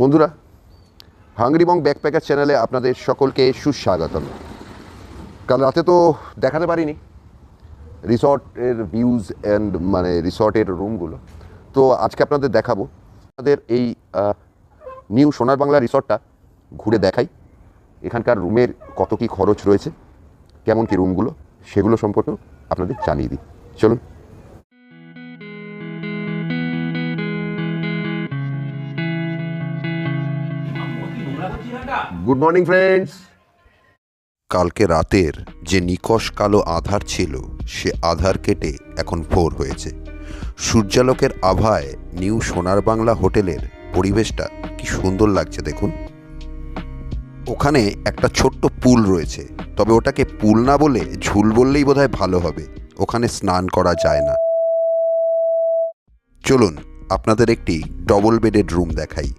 বন্ধুরা হাঙ্গরি বং ব্যাকপ্যাকার চ্যানেলে আপনাদের সকলকে সুস্বাগতম। কাল রাতে তো দেখাতে পারিনি রিসর্টের ভিউজ অ্যান্ড মানে রিসর্টের রুমগুলো। তো আজকে আপনাদের দেখাবো আমাদের এই নিউ সোনার বাংলা রিসর্টটা ঘুরে দেখাই। এখানকার রুমের কত কি খরচ রয়েছে, কেমন কি রুমগুলো, সেগুলো সম্পর্কেও আপনাদের জানিয়ে দিই। চলুন। গুড মর্নিং ফ্রেন্ডস কালকে রাতের যে নিকষ কালো আধার ছিল, সে আধার কেটে এখন ভোর হয়েছে। সূর্যালোকের আভায় নিউ সোনার বাংলা হোটেলের পরিবেশটা কি সুন্দর লাগছে দেখুন। ওখানে একটা ছোট্ট পুল রয়েছে, তবে ওটাকে পুল না বলে ঝুল বললেই বোধহয় ভালো হবে। ওখানে স্নান করা যায় না। চলুন, আপনাদের একটি ডবল বেডেড রুম দেখাই।